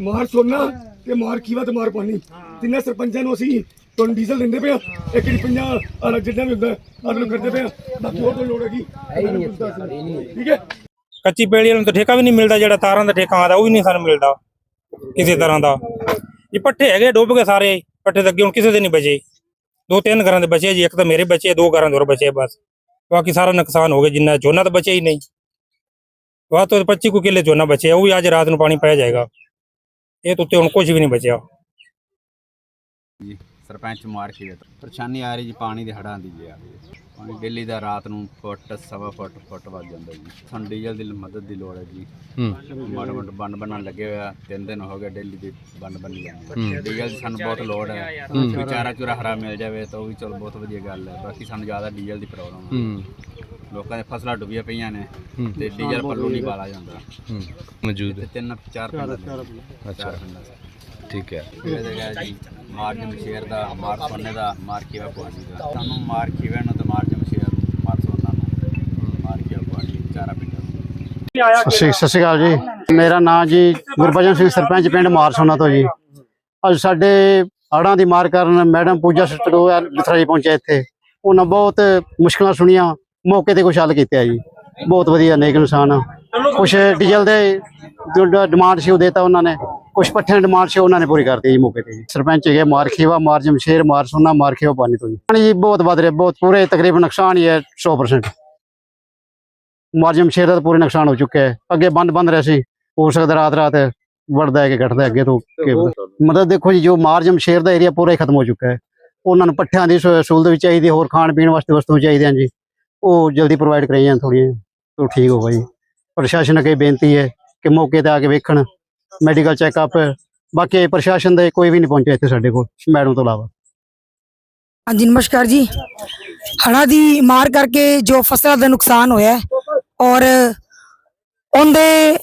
ਮਾਰ ਸੋਨਾ ਤੇ ਮਾਰ ਖੀਵਾ ਤੇ ਮਾਰ ਪਾਣੀ। ਤਿੰਨੇ ਸਰਪੰਚਾਂ ਨੂੰ ਅਸੀਂ ਤੁਹਾਨੂੰ ਡੀਜ਼ਲ ਦਿੰਦੇ ਪਿਆ ਇੱਕ ਦੀ 50 ਆਲਾ ਜਿੰਨਾ ਵੀ ਹੁੰਦਾ ਅਗਲੇ ਕਰਦੇ ਪਿਆ ਬਾਕੀ ਹੋਰ ਕੋਈ ਲੋੜ ਹੈਗੀ ਠੀਕ ਹੈ? ਕੱਚੀ ਪੈਲੀ ਨੂੰ ਤਾਂ ਠੇਕਾ ਵੀ ਨਹੀਂ ਮਿਲਦਾ ਜਿਹੜਾ ਤਾਰਾਂ ਦਾ ਠੇਕਾ ਆਉਂਦਾ ਉਹ ਵੀ ਨਹੀਂ ਸਾਨੂੰ ਮਿਲਦਾ। ਕਿਸੇ ਤਰ੍ਹਾਂ ਦਾ। ਇਹ ਪੱਠੇ ਹੈਗੇ ਡੁੱਬ ਗਏ ਸਾਰੇ। ਪੱਠੇ ਤਾਂ ਅੱਗੇ ਹੁਣ ਕਿਸੇ ਦੇ ਨਹੀਂ ਬਚੇ। ਦੋ ਤਿੰਨ ਘਰਾਂ ਦੇ ਬਚੇ ਜੀ ਇੱਕ ਤਾਂ ਮੇਰੇ ਬਚੇ ਦੋ ਘਰਾਂ ਦੇ ਹੋਰ ਬਚੇ ਬਸ। ਬਾਕੀ ਸਾਰਾ ਨੁਕਸਾਨ ਹੋ ਗਿਆ ਜਿੰਨਾ ਝੋਨਾ ਤਾਂ ਬਚਿਆ ਹੀ ਨਹੀਂ। ਵਾਹ ਤੋਂ 25 ਕੁ ਕਿੱਲੇ ਝੋਨਾ ਬਚਿਆ ਉਹ ਵੀ ਅੱਜ ਰਾਤ ਨੂੰ ਪਾਣੀ ਪੈ ਜਾਏਗਾ ਇਹ ਤੋਂ ਉੱਤੇ ਹੁਣ ਕੁਝ ਵੀ ਨਹੀਂ ਬਚਿਆ ਜੀ ਸਰਪੰਚ ਮਾਰ ਕੇ ਪਰੇਸ਼ਾਨੀ ਆ ਰਹੀ ਜੀ ਪਾਣੀ ਦੇ ਹੜਾਂ ਦੀ ਜੀ ਆ ਰਹੀ ਹੈ। ਪਾਣੀ ਡੇਲੀ ਦਾ ਰਾਤ ਨੂੰ ਫੁੱਟ ਸਵਾ ਫੁੱਟ ਫੁੱਟ ਵੱਧ ਜਾਂਦਾ ਜੀ ਸਾਨੂੰ ਡੀਜ਼ਲ ਦੀ ਮਦਦ ਦੀ ਲੋੜ ਹੈ ਜੀ ਮਾੜਾ ਮੋਟਾ ਬੰਨ ਬੰਨਣ ਲੱਗੇ ਹੋਇਆ ਤਿੰਨ ਦਿਨ ਹੋ ਗਏ ਡੇਲੀ ਦੀ ਬੰਨ ਬੰਨੀ ਜਾਂਦੇ ਡੀਜ਼ਲ ਦੀ ਸਾਨੂੰ ਬਹੁਤ ਲੋੜ ਹੈ ਕੋਈ ਚਾਰਾ ਚੂਰਾ ਹਰਾ ਮਿਲ ਜਾਵੇ ਤਾਂ ਉਹ ਵੀ ਚਲੋ ਬਹੁਤ ਵਧੀਆ ਗੱਲ ਹੈ ਬਾਕੀ ਸਾਨੂੰ ਜ਼ਿਆਦਾ ਡੀਜ਼ਲ ਦੀ ਪ੍ਰੋਬਲਮ ਹੈ ਲੋਕਾਂ ਦੇ ਫਸਲਾਂ ਡੁੱਬੀਆਂ ਪਈਆਂ ਨੇ ਤੇ ਡੀਜ਼ਲ ਪੱਲੂ ਨਹੀਂ ਬਾਲਾ ਜਾਂਦਾ। ਮੌਜੂਦ ਤੇ ਹੈ ਤਿੰਨ ਚਾਰ ਪਿੰਡਾਂ ਦੇ। ਚਾਰ ਪਿੰਡਾਂ ਦੇ। ਠੀਕ ਹੈ। ਇਹਦੇ ਹੈਗਾ ਜੀ ਮਾਰ ਜਮਸ਼ੇਰ ਦਾ ਮਾਰ ਸੋਨੇ ਦਾ ਮਾਰ ਕੀਵਾ ਪੁਆਣੀ ਦਾ। ਸਾਨੂੰ ਮਾਰ ਕੀਵੇ ਨੂੰ ਤੇ ਮਾਰ ਜਮਸ਼ੇਰ ਮਾਰ ਸੋਨਾ ਨੂੰ ਮਾਰ ਕੀਵਾ ਪੁਆਣੀ ਚਾਰਾ ਪਿੰਡਾਂ ਨੂੰ। ਸਤਿ ਸ਼੍ਰੀ ਸਤਿ ਸ਼੍ਰੀ ਅਕਾਲ ਜੀ। ਮੇਰਾ ਨਾਮ ਜੀ ਗੁਰਬਚਨ ਸਿੰਘ ਸਰਪੰਚ ਪਿੰਡ ਮਾਰਸੋਨਾ ਤੋਂ ਜੀ। ਅੱਜ ਸਾਡੇ ਹੜ੍ਹਾਂ ਦੀ ਮਾਰ ਕਾਰਨ ਮੈਡਮ ਪੂਜਾ ਸਟਰੋ ਜਿਥਰਾ ਜੀ ਪਹੁੰਚੇ ਇੱਥੇ। ਉਹਨਾਂ ਬਹੁਤ ਮੁਸ਼ਕਲਾਂ ਸੁਣੀਆਂ। ਮੌਕੇ ਤੇ ਕੁਛ ਹੱਲ ਕੀਤਾ ਜੀ। ਬਹੁਤ ਵਧੀਆ ਨੇਕ ਇਨਸਾਨ ਕੁਛ ਡੀਜ਼ਲ ਦੇ ਡਿਮਾਂਡ ਸੀ ਉਹ ਦੇਤਾ ਉਹਨਾਂ ਨੇ। ਕੁਛ ਪੱਠਿਆਂ ਦੀ ਡਿਮਾਂਡ ਸੀ ਉਹਨਾਂ ਨੇ ਪੂਰੀ ਕਰਤੀ ਜੀ ਮੌਕੇ ਤੇ ਜੀ। ਸਰਪੰਚ ਹੈਗੇ ਮਾਰਖੀਵਾ ਮਾਰ ਜਮਸ਼ੇਰ ਮਾਰ ਸੋਨਾ ਮਾਰਖੀਵਾ ਪਾਣੀ ਤੋਂ ਜੀ। ਪਾਣੀ ਜੀ ਬਹੁਤ ਵੱਧ ਰਿਹਾ ਬਹੁਤ ਪੂਰੇ ਤਕਰੀਬਨ ਨੁਕਸਾਨ ਹੀ ਹੈ 100% ਮਾਰਜਮ ਸ਼ੇਰ ਦਾ ਪੂਰੇ ਨੁਕਸਾਨ ਹੋ ਚੁੱਕਿਆ ਹੈ। ਅੱਗੇ ਬੰਦ ਬੰਦ ਰਿਹਾ ਸੀ ਹੋ ਸਕਦਾ ਰਾਤ ਰਾਤ ਵੜਦਾ ਹੈ ਕਿ ਘਟਦਾ ਅੱਗੇ ਤੋਂ ਮਤਲਬ ਦੇਖੋ ਜੀ ਜੋ ਮਾਰਜਮ ਸ਼ੇਰ ਦਾ ਏਰੀਆ ਪੂਰਾ ਹੀ ਖਤਮ ਹੋ ਚੁੱਕਾ ਹੈ। ਉਹਨਾਂ ਨੂੰ ਪੱਠਿਆਂ ਦੀ ਸਹੂਲਤ ਵੀ ਚਾਹੀਦੀ ਹੈ, ਹੋਰ ਖਾਣ ਪੀਣ ਵਾਸਤੇ ਵਸਤੂ ਚਾਹੀਦੀਆਂ ਜੀ। ਉਹ ਜਲਦੀ ਪ੍ਰੋਵਾਈਡ ਕਰਾਈ ਜਾਣ ਥੋੜੀਆਂ ਤਾਂ ਠੀਕ ਹੋਗਾ ਜੀ। ਪ੍ਰਸ਼ਾਸਨ ਅੱਗੇ ਬੇਨਤੀ ਹੈ ਕਿ ਮੌਕੇ ਤੇ ਆ ਕੇ ਵੇਖਣ ਮੈਡੀਕਲ ਚੈੱਕਅਪ ਬਾਕੀ ਪ੍ਰਸ਼ਾਸਨ ਦੇ ਕੋਈ ਵੀ ਨਹੀਂ ਪਹੁੰਚਿਆ ਇੱਥੇ ਸਾਡੇ ਕੋਲ, ਮੈਡਮ ਤੋਂ ਇਲਾਵਾ। ਹਾਂਜੀ, ਨਮਸਕਾਰ ਜੀ। ਹੜ੍ਹਾਂ ਦੀ ਮਾਰ ਕਰਕੇ ਜੋ ਫਸਲਾਂ ਦਾ ਨੁਕਸਾਨ ਹੋਇਆ ਔਰ ਉਹਦੇ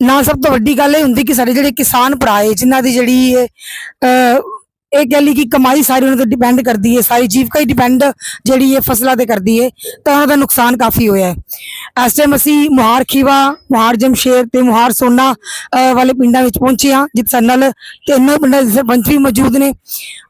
ਨਾਲ ਸਭ ਤੋਂ ਵੱਡੀ ਗੱਲ ਇਹ ਹੁੰਦੀ ਕਿ ਸਾਡੇ ਜਿਹੜੇ ਕਿਸਾਨ ਭਰਾ ਹੈ, ਜਿਨ੍ਹਾਂ ਦੀ ਜਿਹੜੀ ਇਹ, ਅਹ, ਇਹ ਕਹਿ ਲਈ ਕਿ ਕਮਾਈ ਸਾਰੀ ਉਹਨਾਂ ਤੇ ਡਿਪੈਂਡ ਕਰਦੀ ਹੈ ਸਾਰੀ ਜੀਵਕਾ ਹੀ ਡਿਪੈਂਡ ਜਿਹੜੀ ਇਹ ਫਸਲਾਂ ਤੇ ਕਰਦੀ ਹੈ ਤਾਂ ਉਹਨਾਂ ਦਾ ਨੁਕਸਾਨ ਕਾਫੀ ਹੋਇਆ ਹੈ। ਇਸ ਟਾਈਮ ਅਸੀਂ ਮੁਹਾਰ ਖੀਵਾ ਮੁਹਾਰ ਜਮਸ਼ੇਰ ਤੇ ਮੁਹਾਰ ਸੋਨਾ ਵਾਲੇ ਪਿੰਡਾਂ ਵਿੱਚ ਪਹੁੰਚੇ ਹਾਂ ਜਿੱਥੇ ਸਾਡੇ ਨਾਲ ਤਿੰਨੋਂ ਪਿੰਡਾਂ ਦੇ ਸਰਪੰਚ ਵੀ ਮੌਜੂਦ ਨੇ।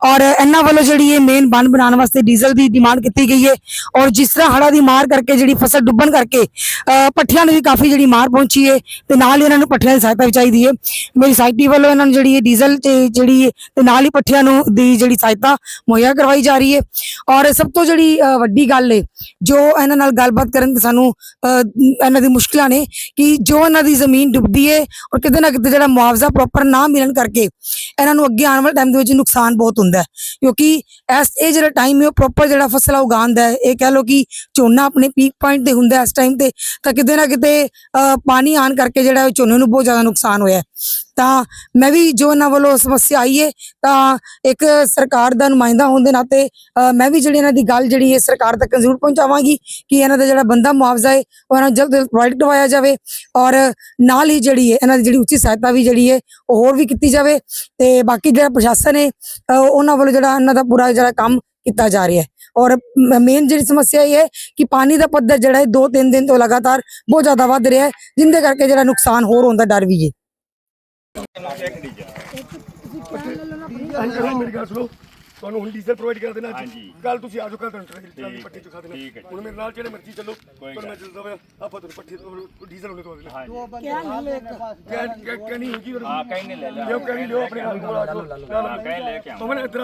ਔਰ ਇਹਨਾਂ ਵੱਲੋਂ ਜਿਹੜੀ ਇਹ ਮੇਨ ਬੰਨ ਬਣਾਉਣ ਵਾਸਤੇ ਡੀਜ਼ਲ ਦੀ ਡਿਮਾਂਡ ਕੀਤੀ ਗਈ ਹੈ। ਔਰ ਜਿਸ ਤਰ੍ਹਾਂ ਹੜ੍ਹਾਂ ਦੀ ਮਾਰ ਕਰਕੇ ਜਿਹੜੀ ਫਸਲ ਡੁੱਬਣ ਕਰਕੇ ਅਹ, ਪੱਠਿਆਂ ਨੂੰ ਵੀ ਕਾਫੀ ਜਿਹੜੀ ਮਾਰ ਪਹੁੰਚੀ ਹੈ ਤੇ ਨਾਲ ਹੀ ਇਹਨਾਂ ਨੂੰ ਪੱਠਿਆਂ ਦੀ ਸਹਾਇਤਾ ਵੀ ਚਾਹੀਦੀ ਹੈ। ਮੇਰੀ ਸਾਈਟੀ ਵੱਲੋਂ ਇਹਨਾਂ ਨੂੰ ਜਿਹੜੀ ਇਹ ਡੀਜ਼ਲ ਤੇ ਜਿਹੜੀ ਤੇ ਨਾਲ ਹੀ ਪੱਠਿਆਂ ਨੂੰ ਦੀ ਜਿਹੜੀ ਸਹਾਇਤਾ ਮੁਹੱਈਆ ਕਰਵਾਈ ਜਾ ਰਹੀ ਹੈ। ਔਰ ਸਭ ਤੋਂ ਜਿਹੜੀ ਵੱਡੀ ਗੱਲ ਹੈ ਜੋ ਇਹਨਾਂ ਨਾਲ ਗੱਲਬਾਤ ਕਰਨ ਤੇ ਸਾਨੂੰ ਇਹਨਾਂ ਦੀ ਮੁਸ਼ਕਲਾਂ ਨੇ ਕਿ ਜੋ ਇਹਨਾਂ ਦੀ ਜ਼ਮੀਨ ਡੁੱਬਦੀ ਹੈ ਔਰ ਕਿਤੇ ਨਾ ਕਿਤੇ ਜਿਹੜਾ ਮੁਆਵਜ਼ਾ ਪ੍ਰੋਪਰ ਨਾ ਮਿਲਣ ਕਰਕੇ ਇਹਨਾਂ ਨੂੰ ਅੱਗੇ ਆਉਣ ਵਾਲੇ ਟਾਈਮ ਦੇ ਵਿੱਚ ਨੁਕਸਾਨ ਬਹੁਤ ਹੁੰਦਾ ਹੈ। ਕਿਉਂਕਿ ਇਸ ਇਹ ਜਿਹੜਾ ਟਾਈਮ ਹੈ ਉਹ ਪ੍ਰੋਪਰ ਜਿਹੜਾ ਫਸਲਾ ਉਗਾਉਂਦਾ ਹੈ। ਇਹ ਕਹਿ ਲਓ ਕਿ ਝੋਨਾ ਆਪਣੇ ਪੀਕ ਪੁਆਇੰਟ ਤੇ ਹੁੰਦਾ ਇਸ ਟਾਈਮ ਤੇ ਤਾਂ ਕਿਤੇ ਨਾ ਕਿਤੇ ਅਹ, ਪਾਣੀ ਆਣ ਕਰਕੇ ਜਿਹੜਾ ਝੋਨੇ ਨੂੰ ਬਹੁਤ ਜ਼ਿਆਦਾ ਨੁਕਸਾਨ ਹੋਇਆ ਤਾਂ ਮੈਂ ਵੀ ਜੋ ਇਹਨਾਂ ਵੱਲੋਂ ਸਮੱਸਿਆ ਆਈ ਹੈ ਤਾਂ ਇੱਕ ਸਰਕਾਰ ਦਾ ਨੁਮਾਇੰਦਾ ਹੋਣ ਦੇ ਨਾਤੇ ਮੈਂ ਵੀ ਜਿਹੜੀ ਇਹਨਾਂ ਦੀ ਗੱਲ ਜਿਹੜੀ ਹੈ ਸਰਕਾਰ ਤੱਕ ਜ਼ਰੂਰ ਪਹੁੰਚਾਵਾਂਗੀ ਕਿ ਇਹਨਾਂ ਦਾ ਜਿਹੜਾ ਬੰਦਾ ਮੁਆਵਜ਼ਾ ਹੈ ਉਹ ਇਹਨਾਂ ਨੂੰ ਜਲਦ ਤੋਂ ਜਲਦ ਪ੍ਰੋਵਾਈਡ ਕਰਵਾਇਆ ਜਾਵੇ ਔਰ ਨਾਲ ਹੀ ਜਿਹੜੀ ਹੈ ਇਹਨਾਂ ਦੀ ਜਿਹੜੀ ਉੱਚੀ ਸਹਾਇਤਾ ਵੀ ਜਿਹੜੀ ਹੈ ਉਹ ਹੋਰ ਵੀ ਕੀਤੀ ਜਾਵੇ ਤੇ ਬਾਕੀ ਜਿਹੜਾ ਪ੍ਰਸ਼ਾਸਨ ਹੈ ਉਹਨਾਂ ਵੱਲੋਂ ਜਿਹੜਾ ਇਹਨਾਂ ਦਾ ਪੂਰਾ ਜਿਹੜਾ ਕੰਮ ਕੀਤਾ ਜਾ ਰਿਹਾ ਹੈ ਔਰ ਮੇਨ ਜਿਹੜੀ ਸਮੱਸਿਆ ਇਹ ਹੈ ਕਿ ਪਾਣੀ ਦਾ ਪੱਧਰ ਜਿਹੜਾ ਹੈ ਦੋ ਤਿੰਨ ਦਿਨ ਤੋਂ ਲਗਾਤਾਰ ਬਹੁਤ ਜ਼ਿਆਦਾ ਵੱਧ ਰਿਹਾ ਹੈ ਜਿੰਦੇ ਕਰਕੇ ਜਿਹੜਾ ਨੁਕਸਾਨ ਹੋਰ ਹੋਣ ਦਾ ਡਰ ਵੀ ਹੈ ਕਰੋ ਮੇਰੀ ਗੱਲ ਸੁਣੋ। ਤੁਹਾਨੂੰ ਹੁਣ ਡੀਜ਼ਲ ਪ੍ਰੋਵਾਈਡ ਕਰ ਦੇਣਾ ਅੱਜ। ਕੱਲ ਤੁਸੀਂ ਆ ਜਾਓ ਕੱਲ ਤੁਹਾਨੂੰ ਟ੍ਰੇਨ ਟਰਾਲੀ ਪੱਟੀ ਚੁਕਾ ਦੇਣਾ। ਹੁਣ ਮੇਰੇ ਨਾਲ ਜਿਹੜੇ ਮਰਜ਼ੀ ਚੱਲੋ ਪਰ ਮੈਂ ਚੱਲਦਾ ਪਿਆ ਆਪਾਂ ਤੁਹਾਨੂੰ ਪੱਟੀ ਤੋਂ ਡੀਜ਼ਲ ਉਹਨੇ ਤੋਂ ਦੇਣਾ। ਕਿਆ ਕਿਆ ਕਹਿਣੀ ਹੋਗੀ ਹਾਂ ਕਹਿਣੀ ਲੈ ਲਿਓ ਕਹਿਣੀ ਲਿਓ ਆਪਣੇ ਨਾਲ ਕੋਲ ਆ ਜਾਓ। ਹਾਂ ਕਹਿ ਲੈ ਕੇ ਆਵਾਂ ਇਧਰ